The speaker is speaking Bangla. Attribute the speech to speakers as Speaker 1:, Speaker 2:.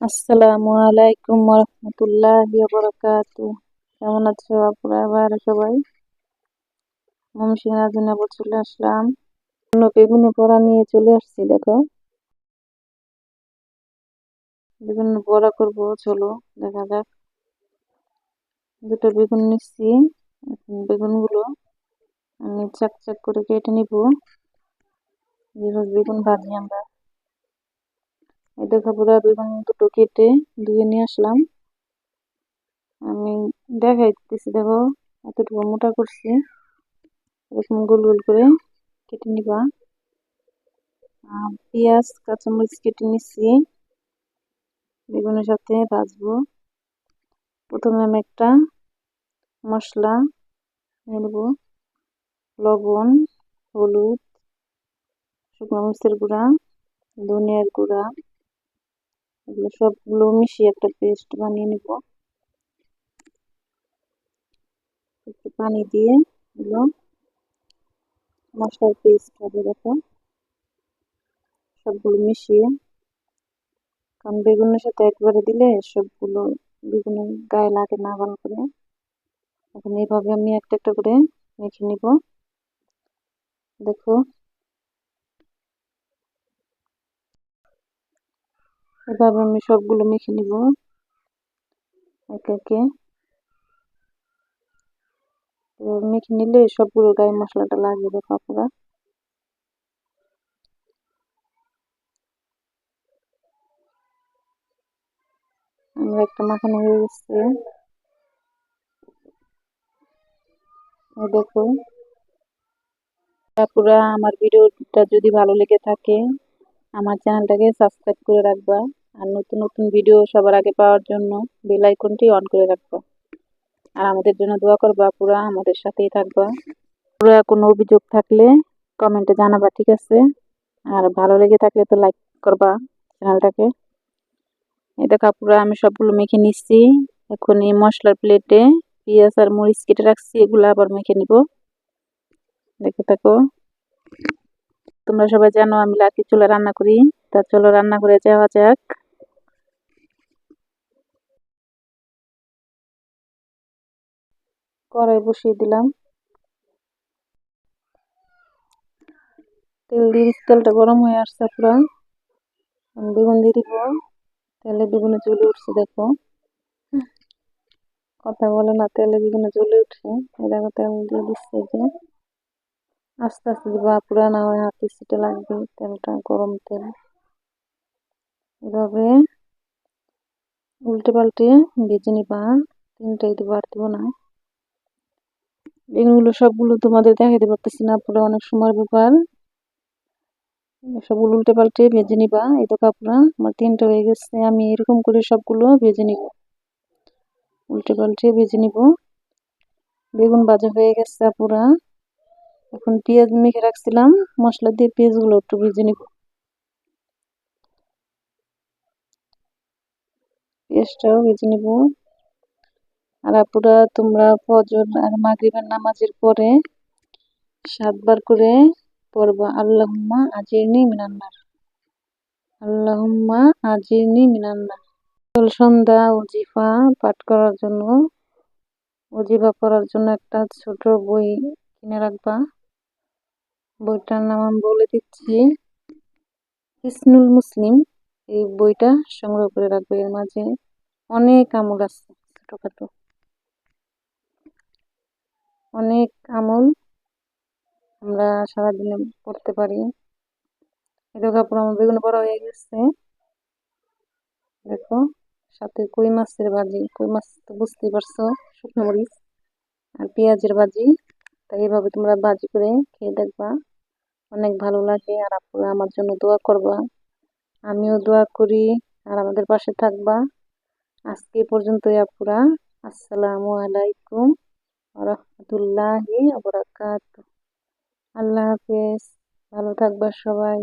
Speaker 1: আসসালামু আলাইকুম রহমতুল্লাহ বরকাত কেমন আছো আপনারা আবার সবাই? মমসিংহ আদিনাবর চলে আসলাম। বেগুনে পড়া নিয়ে চলে আসছি, দেখো। বেগুন বড়া করব, চলো, দেখা যাক। দুটো বেগুন নিচ্ছি বেগুনগুলো আমি চাক চাক করে কেটে নিব। বেগুন ভাজি আমরা দেখো পুরো বেগুন দুটো কেটে ধুয়ে নিয়ে আসলাম। আমি দেখাই দিতেছি দেখো এতটুকু মোটা করছি। এরকম গোল গোল করে কেটে নিবা। পেঁয়াজ, কাঁচামরিচ কেটে নিচ্ছি বেগুনের সাথে ভাজবো। প্রথমে আমি একটা মশলা নেব। লবণ, হলুদ, শুকনো মরিচের গুঁড়া, ধনিয়ার গুঁড়া। এগুলো সবগুলো মিশিয়ে একটা পেস্ট বানিয়ে নিব। একটু পানি দিয়ে এগুলো মশলার পেস্ট হবে দেখো। সবগুলো মিশিয়ে। কারণ বেগুনের সাথে একবারে দিলে সবগুলো বেগুনের গায়ে লাগে না ভালো করে। এখন এইভাবে আমি একটা একটা করে মেখে নিব। দেখো এভাবে আমি সবগুলো মেখে নিব। একে একে। মেখে নিলে সবগুলো গায়ে মশলাটা লাগিয়ে দেখো আপনারা। আমরা একটা মাখানো হয়ে গেছে। দেখো। পুরা আমার ভিডিওটা যদি ভালো লেগে থাকে আমার চ্যানেলটাকে সাবস্ক্রাইব করে রাখবা আর নতুন নতুন ভিডিও সবার আগে পাওয়ার জন্য বেল আইকনটি অন করে রাখবা। আর আমাদের জন্য দোয়া করবা, পুরা আমাদের সাথেই থাকবা। পুরা কোনো অভিযোগ থাকলে কমেন্টে জানাবা, ঠিক আছে? আর ভালো লেগে থাকলে তো লাইক করবা চ্যানেলটাকে এই দেখা পুরো আমি সবগুলো মেখে নিচ্ছি। এখন এই মশলার প্লেটে পেঁয়াজ আর মরিচ কেটে রাখছি, এগুলো আবার মেখে নিব। দেখে থাকো। তোমরা সবাই জানো আমি লাকি চুলা রান্না করি। তা চলো রান্না করে যাওয়া যাক। কড়াই বসিয়ে দিলাম। তেল দিয়ে তেলটা গরম হয়ে আসছে পুরো। বেগুন দিয়ে দিব। তেলে বেগুনে চলে উঠছে, দেখো। কথা বলে না, তেলে বেগুনে চলে উঠছে। দেখো তেল দিয়ে দিচ্ছে যে। আস্তে আস্তে দিবা পুরা না হয় হাতে সিটে লাগবে, তেলটা গরম তেল। এভাবে উল্টে পাল্টে ভেজে নিবা, তিনটাই দিব আর দিব না। এগুলো সবগুলো তোমাদের দেখাতে পারতেছি না পুরো অনেক সময়ের ব্যাপার। সবগুলো উল্টে পাল্টে ভেজে নিবা। এই তো কাপড়া আমার তিনটা হয়ে গেছে, আমি এরকম করে সবগুলো ভেজে নিব। উল্টে পাল্টে ভেজে নিব। বেগুন ভাজা হয়ে গেছে পুরা এখন পেঁয়াজ মেখে রাখছিলাম, মশলা দিয়ে পেঁয়াজগুলো একটু ভেজে নিব। পেঁয়াজটাও ভেজে নিব। আর পুরা তোমরা ফজর আর মাগরিবের নামাজের পরে সাতবার করে পড়বা, আল্লাহুম্মা আজিরনি মিনান্নার। আল্লাহুম্মা আজিরনি মিনান্নার। সন্ধ্যা ওজিফা পাঠ করার জন্য, ওজিফা পড়ার জন্য একটা ছোট বই কিনে রাখবা। বইটার নাম আমি বলে দিচ্ছি। হিসনুল মুসলিম, এই বইটা সংগ্রহ করে রাখবে। এর মাঝে অনেক আমল আছে ছোটখাটো। অনেক আমল আমরা সারাদিনে পড়তে পারি। এটা কাপড় আমার বেগুন বড় হয়ে গেছে। দেখো, সাথে কই মাছের ভাজি। কই মাছ তো বুঝতেই পারছ, শুকনো মরিচ আর পেঁয়াজের ভাজি। তাই এভাবে তোমরা ভাজি করে খেয়ে দেখবা। অনেক ভালো লাগে আর আপনারা আমার জন্য দোয়া করবা। আমিও দোয়া করি আর আমাদের পাশে থাকবা। আজকে পর্যন্তই আপুরা। আসসালামু আলাইকুম রহমতুল্লাহি আল্লাহ হাফেজ। ভালো থাকবা সবাই।